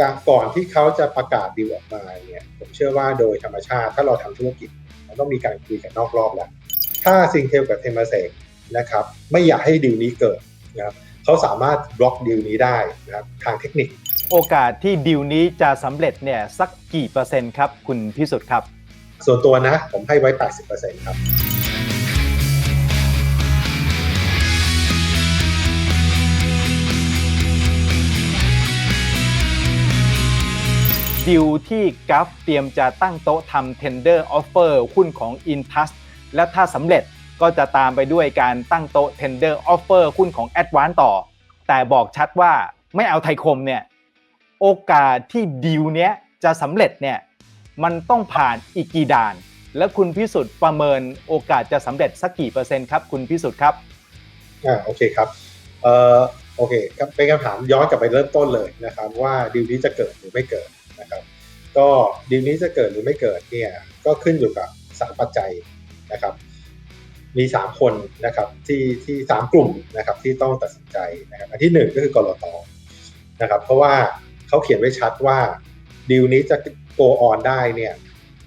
การก่อนที่เขาจะประกาศดีลออกมาเนี่ยผมเชื่อว่าโดยธรรมชาติถ้าเราทำธุรกิจมันต้องมีการคุยกันนอกรอบแล้ว ถ้าซิงเทลกับเทมเซกนะครับไม่อยากให้ดีลนี้เกิดนะครับเขาสามารถบล็อกดีลนี้ได้นะครับทางเทคนิค โอกาสที่ดีลนี้จะสำเร็จเนี่ยสักกี่เปอร์เซ็นต์ครับคุณพิสุทธิ์ครับ ส่วนตัวนะผมให้ไว้ 80%ครับ ดิวที่กัฟเตรียมจะตั้งโต๊ะทำ tender offer หุ้นของ Intus และถ้าสำเร็จก็จะตามไปด้วยการตั้งโต๊ะ tender offer หุ้นของ Advance ต่อ แต่บอกชัดว่าไม่เอาไทยคมเนี่ยโอกาสที่ดิวเนี้ยจะสำเร็จเนี่ยมันต้องผ่านอีกกี่ด่าน และคุณพิสุทธิ์ประเมินโอกาสจะสำเร็จสักกี่เปอร์เซ็นต์ครับคุณพิสุทธิ์ครับอ่าโอเคครับเอ่อโอเคครับเป็นคำถามย้อนกลับไปเริ่มต้นเลยนะครับว่าดีลนี้จะเกิดหรือไม่เกิด ก็ดีลนี้จะเกิดหรือไม่เกิดเนี่ยก็ขึ้นอยู่กับสามปัจจัยนะครับ มีสามคนนะครับที่ที่สามกลุ่มนะครับที่ต้องตัดสินใจนะครับอันที่หนึ่งก็คือกรตนะครับ เพราะว่าเขาเขียนไว้ชัดว่าดีลนี้จะโกออนได้เนี่ย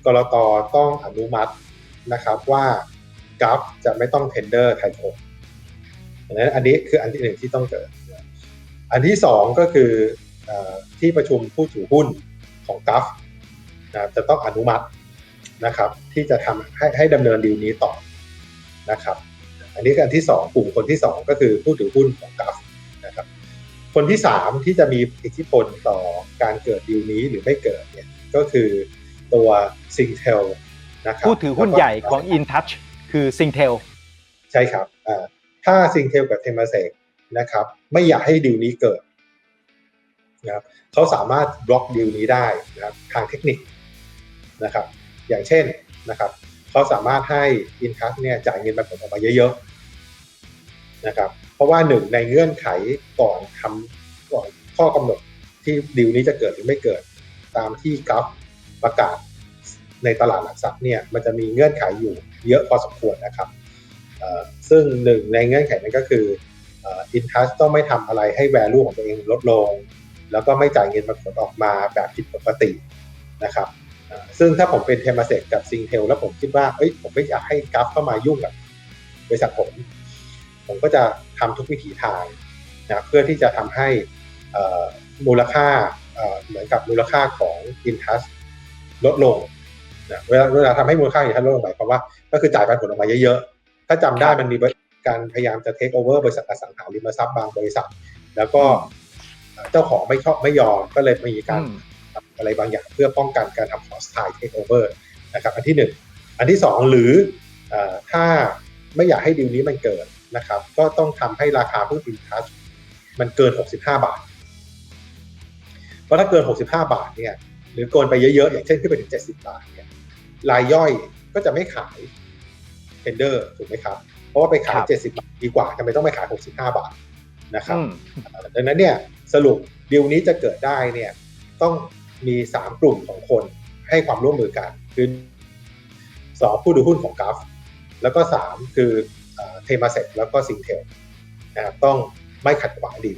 กรตต้องอนุมัตินะครับว่ากัฟจะไม่ต้องเทนเดอร์ไทยคมดังนั้นอันนี้คืออันที่หนึ่งที่ต้องเกิด อันที่สองก็คือที่ประชุมผู้ถือหุ้น ของกัฟนะจะต้องอนุมัตินะครับ ที่จะทำให้ให้ดำเนินดีลนี้ต่อนะครับ อันนี้คืออันที่สองกลุ่มคนที่สองก็คือผู้ถือหุ้นของกัฟนะครับ คนที่สามที่จะมีอิทธิพลต่อการเกิดดีลนี้หรือไม่เกิดเนี่ยก็คือตัวซิงเทลนะครับผู้ถือหุ้นใหญ่ของ InTouch คือ Singtel ใช่ครับอ่าถ้าซิงเทลกับเทมเซกนะครับ ไม่อยากให้ดีลนี้เกิด นะครับเขาสามารถบล็อกดีลนี้ได้นะครับทางเทคนิคนะครับ อย่างเช่นนะครับเขาสามารถให้ i n t ั u เนี่ยจ่ายเงินปันผลออกมาเยอะๆนะครับเพราะว่าหนึ่งในเงื่อนไขก่อนทำก่อนข้อกำหนดที่ดีลนี้จะเกิดหรือไม่เกิดตามที่กัฟประกาศในตลาดหลักทรัพย์เนี่ยมันจะมีเงื่อนไขอยู่เยอะพอสมควรนะครับซึ่งหนึ่งในเงื่อนไขนั้นก็คืออินทัชต้องไม่ทำอะไรให้ value ของตัวเองลดลง แล้วก็ไม่จ่ายเงินปันผลออกมาแบบผิดปกตินะครับซึ่งถ้าผมเป็นเทมเซกกับซิงเทลแล้วผมคิดว่าเอ้ยผมไม่อยากให้กราฟเข้ามายุ่งกับบริษัทผม ผมก็จะทำทุกวิถีทางนะเพื่อที่จะทำให้มูลค่าเหมือนกับมูลค่าของอินทัชลดลงนะเวลาเวลาทำให้มูลค่าอินทัชลดลงหมายความว่า ก็คือจ่ายปันผลออกมาเยอะๆ ถ้าจำได้มันมีการพยายามจะเทคโอเวอร์บริษัทอสังหาริมทรัพย์บางบริษัท แล้วก็ เจ้าของไม่ชอบไม่ยอมก็เลยมีการอะไรบางอย่างเพื่อป้องกันการทำ hostile takeover นะครับอันที่หนึ่งอันที่สองหรือถ้าไม่อยากให้ดีลนี้มันเกิดนะครับ ก็ต้องทำให้ราคาหุ้นอินทัชมันเกิน 65 บาท เพราะถ้าเกิน 65 บาทเนี่ยหรือเกินไปเยอะๆ อย่างเช่นขึ้นไปถึง 70 บาทเนี่ยรายย่อยก็จะไม่ขายเทนเดอร์ถูกไหมครับ เพราะว่าไปขาย 70 บาทดีกว่าทำไมต้องไปขาย 65 บาทนะครับดังนั้นเนี่ย สรุปดีลนี้จะเกิดได้เนี่ยต้องมี 3 กลุ่มของคนให้ความร่วมมือกันคือสองผู้ดูหุ้นของกัฟแล้วก็ 3 คือเทมาเซ็ตแล้วก็ซิงเทลนะครับต้องไม่ขัดขวางดี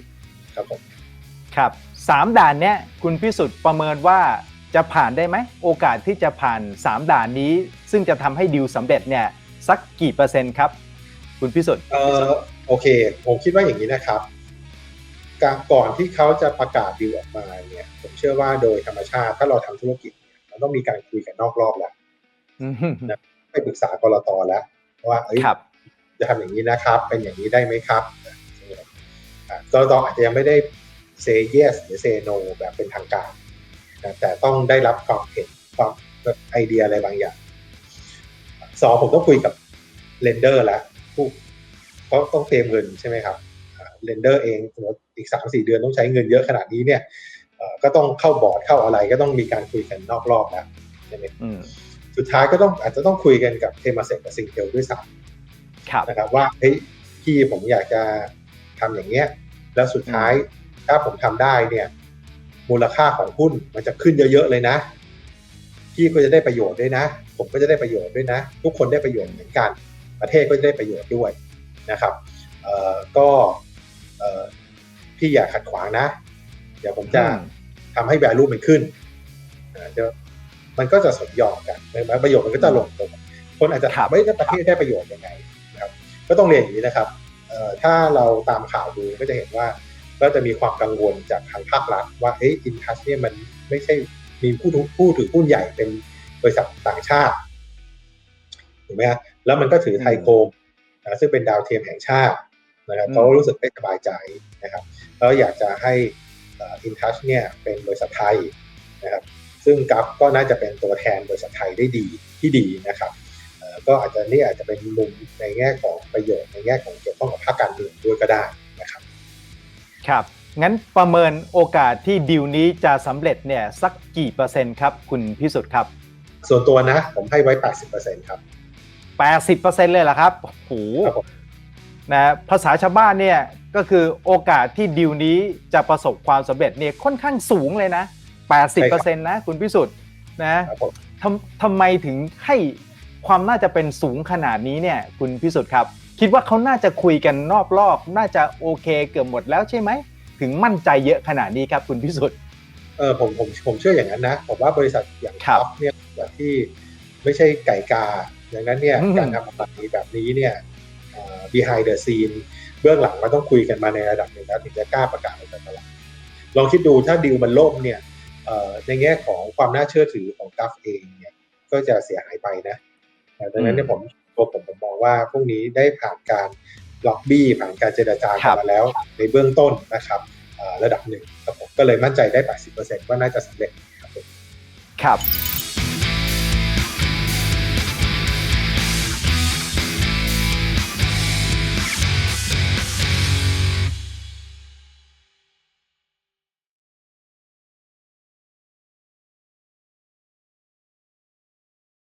ครับผมครับสามด่านเนี้ยคุณพิสุทธิ์ประเมินว่าจะผ่านได้ไหมโอกาสที่จะผ่าน 3 ด่านนี้ ซึ่งจะทำให้ดิวสำเร็จเนี่ยสักกี่เปอร์เซ็นต์ครับ คุณพิสุทธิ์เออโอเค ผมคิดว่าอย่างนี้นะครับ ก่อนที่เขาจะประกาศดีลออกมาเนี่ย ผมเชื่อว่าโดยธรรมชาติ ถ้าเราทำธุรกิจเราต้องมีการคุยกันนอกรอบแล้วนะไปปรึกษากรตแล้วว่าเอ้ยจะทำอย่างนี้นะครับ เป็นอย่างนี้ได้ไหมครับกรตอาจจะยังไม่ได้ say yes หรือ say no แบบเป็นทางการนะแต่ต้องได้รับความเห็นความไอเดียอะไรบางอย่างสองผมต้องคุยกับเลนเดอร์แล้วผู้เขาต้องเตรียมเงินใช่ไหมครับ เรนเดอร์เองสมมติอีกสามสี่เดือนต้องใช้เงินเยอะขนาดนี้เนี่ยก็ต้องเข้าบอร์ดเข้าอะไรก็ต้องมีการคุยกันนอกรอบแล้วใช่ไหมสุดท้ายก็ต้องอาจจะต้องคุยกันกับเทมาเซกกับซิงเกิลด้วยซ้ำนะครับว่าเฮ้ยพี่ผมอยากจะทำอย่างเงี้ย แล้วสุดท้ายถ้าผมทำได้เนี่ย มูลค่าของหุ้นมันจะขึ้นเยอะๆเลยนะ พี่ก็จะได้ประโยชน์ด้วยนะ ผมก็จะได้ประโยชน์ด้วยนะ ทุกคนได้ประโยชน์เหมือนกัน ประเทศก็จะได้ประโยชน์ด้วยนะครับ เอ่อก็พี่อย่าขัดขวางนะ เดี๋ยวผมจะทำให้ value มันขึ้นอ่าจะมันก็จะสมยอมกันใช่ไหมประโยชน์มันก็จะลงตัวคนอาจจะครับไม่ได้ประเทศได้ประโยชน์ยังไงนะครับ ก็ต้องเรียนอย่างนี้นะครับเอ่อถ้าเราตามข่าวดูก็จะเห็นว่าก็จะมีความกังวลจากทางภาครัฐว่าเอ๊ะอินทัชเนี่ยมันไม่ใช่มีผู้ถือผู้ถือหุ้นใหญ่เป็นบริษัทต่างชาติถูกไหมฮะแล้วมันก็ถือไทยโคมนะซึ่งเป็นดาวเทียมแห่งชาติ นะครับอืมเขารู้สึกไม่สบายใจนะครับแล้วอยากจะให้อินทัชเนี่ยเป็นบริษัทไทยนะครับซึ่งกัฟก็น่าจะเป็นตัวแทนบริษัทไทยได้ดีที่ดีนะครับเอ่อก็อาจจะนี่อาจจะเป็นมุมในแง่ของประโยชน์ในแง่ของเกี่ยวข้องกับภาคการเมืองด้วยก็ได้นะครับ ครับ งั้นประเมินโอกาสที่ดีลนี้จะสำเร็จเนี่ยสักกี่เปอร์เซ็นต์ครับ คุณพิสุทธิ์ครับ ส่วนตัวนะ ผมให้ไว้ 80%ครับ 80%เลยเหรอครับโอ้โหครับผม นะภาษาชาวบ้านเนี่ยก็คือโอกาสที่ดีลนี้จะประสบความสำเร็จเนี่ยค่อนข้างสูงเลยนะ 80%นะคุณพิสุทธิ์นะครับผมทำทำไมถึงให้ความน่าจะเป็นสูงขนาดนี้เนี่ยคุณพิสุทธิ์ครับ คิดว่าเขาน่าจะคุยกันนอกรอบ น่าจะโอเคเกือบหมดแล้วใช่ไหม ถึงมั่นใจเยอะขนาดนี้ครับคุณพิสุทธิ์เออผมผมผมเชื่ออย่างนั้นนะ ผมว่าบริษัทอย่างครับท็อปเนี่ยแบบที่ไม่ใช่ไก่กาดังนั้นเนี่ยอืมการทำอะไรแบบนี้เนี่ยเอ่อ behind the scene เบื้องหลังมันต้องคุยกันมาในระดับหนึ่งแล้วถึงจะกล้าประกาศออกไปตลาดลองคิดดูถ้าดีลมันล่มเนี่ยเอ่อในแง่ของความน่าเชื่อถือของกัฟเองเนี่ยก็จะเสียหายไปนะดังนั้นเนี่ยผมตัวผมผมมองว่าพวกนี้ได้ผ่านการล็อบบี้ผ่านการเจรจาครักันบมาแล้วในเบื้องต้นนะครับเอ่อระดับหนึ่งครับผมก็เลยมั่นใจได้ 80%ว่าน่าจะสำเร็จครับผมครับ